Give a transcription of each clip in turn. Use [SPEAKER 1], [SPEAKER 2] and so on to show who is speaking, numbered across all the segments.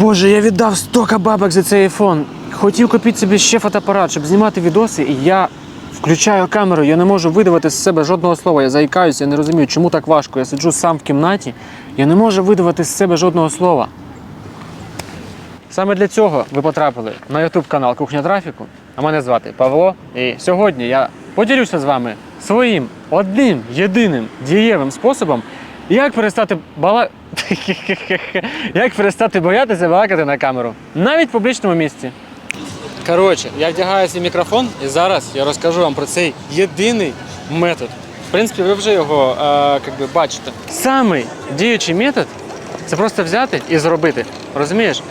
[SPEAKER 1] Боже, я віддав стільки бабок за цей айфон. Хотів купити собі ще фотоапарат, щоб знімати відоси, і я включаю камеру, я не можу видавати з себе жодного слова. Я заїкаюся, я не розумію, чому так важко. Я сиджу сам в кімнаті, я не можу видавати з себе жодного слова. Саме для цього ви потрапили на YouTube канал Кухня Трафіку. А мене звати Павло. І сьогодні я поділюся з вами своїм одним єдиним дієвим способом, як перестати бала... як перестати боятися балакати на камеру, навіть в публічному місці. Коротше, я вдягаю свій мікрофон і зараз я розкажу вам про цей єдиний метод. В принципі, ви вже його е, как би, бачите. Самий діючий метод це просто взяти і зробити. Розумієш?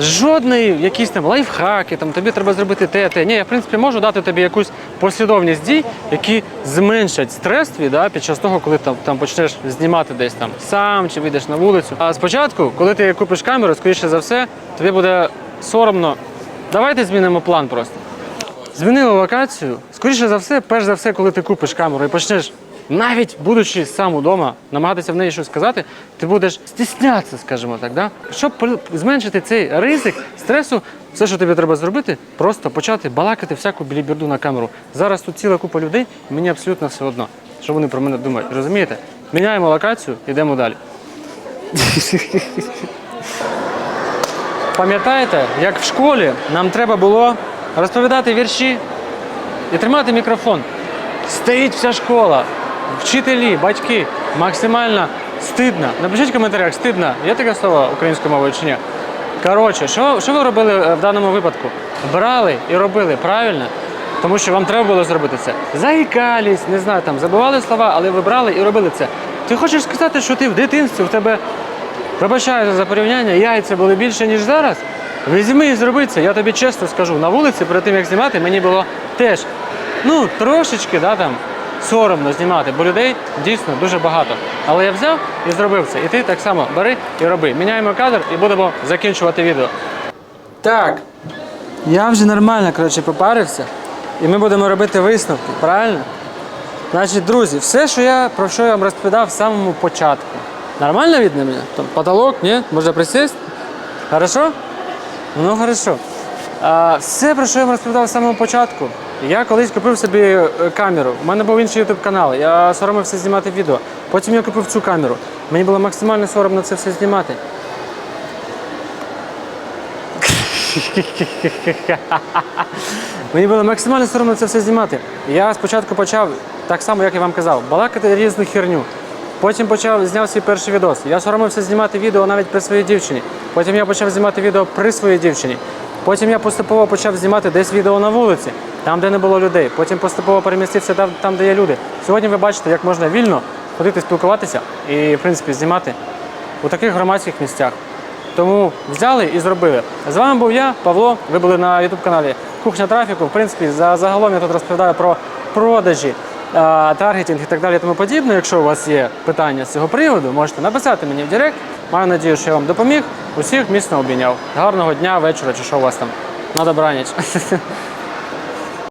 [SPEAKER 1] Жодної якісь там лайфхаки, там тобі треба зробити те, те. Ні, я в принципі можу дати тобі якусь послідовність дій, які зменшать стрес твій да, під час того, коли там, там почнеш знімати десь там сам чи вийдеш на вулицю. А спочатку, коли ти купиш камеру, скоріше за все, тобі буде соромно. Давайте змінимо план просто. Змінили локацію. Скоріше за все, перш за все, коли ти купиш камеру і почнеш, навіть будучи сам удома, намагатися в неї щось сказати, ти будеш стіснятися, скажімо так. Да? Щоб зменшити цей ризик стресу, все, що тобі треба зробити, просто почати балакати всяку біліберду на камеру. Зараз тут ціла купа людей, мені абсолютно все одно, що вони про мене думають. Розумієте? Міняємо локацію, йдемо далі. Пам'ятаєте, як в школі нам треба було розповідати вірші і тримати мікрофон. Стоїть вся школа, вчителі, батьки. Максимально стидно. Напишіть в коментарях, стидно. Є таке слово українською мовою чи ні? Коротше, що, що ви робили е, в даному випадку? Брали і робили правильно, тому що вам треба було зробити це. Заїкались, не знаю, там забували слова, але ви брали і робили це. Ти хочеш сказати, що ти в дитинстві в тебе Вибачаю за порівняння, яйця були більше, ніж зараз. Візьми і зроби це. Я тобі чесно скажу, на вулиці перед тим як знімати, мені було теж ну трошечки да, там, соромно знімати, бо людей дійсно дуже багато. Але я взяв і зробив це. І ти так само бери і роби. Міняємо кадр і будемо закінчувати відео. Так, я вже нормально коротше, попарився, і ми будемо робити висновки, правильно? Значить, друзі, все, що я про що я вам розповідав в самому початку. Нормально видно мене? Потолок, ні? Може присесть? Хорошо? Ну, хорошо. Все, про що я вам розповідав в самому початку. Я колись купив собі е, камеру. У мене був інший YouTube канал. Я соромився знімати відео. Потім я купив цю камеру. Мені було максимально соромно це все знімати. Мені було максимально соромно це все знімати. Я спочатку почав, так само, як я вам казав, балакати різну херню. Потім почав зняв свій перший відос. Я соромився знімати відео навіть при своїй дівчині. Потім я почав знімати відео при своїй дівчині. Потім я поступово почав знімати десь відео на вулиці, там, де не було людей. Потім поступово перемістився там, де є люди. Сьогодні ви бачите, як можна вільно ходити спілкуватися і, в принципі, знімати у таких громадських місцях. Тому взяли і зробили. З вами був я, Павло. Ви були на youtube каналі Кухня трафіку. В принципі, за загалом я тут розповідаю про продажі, таргетинг і так далі. Тому подібне. Якщо у вас є питання з цього приводу, можете написати мені в Директ. Маю надію, що я вам допоміг. Усіх міцно обійняв. Гарного дня, вечора чи що у вас там. На добраніч.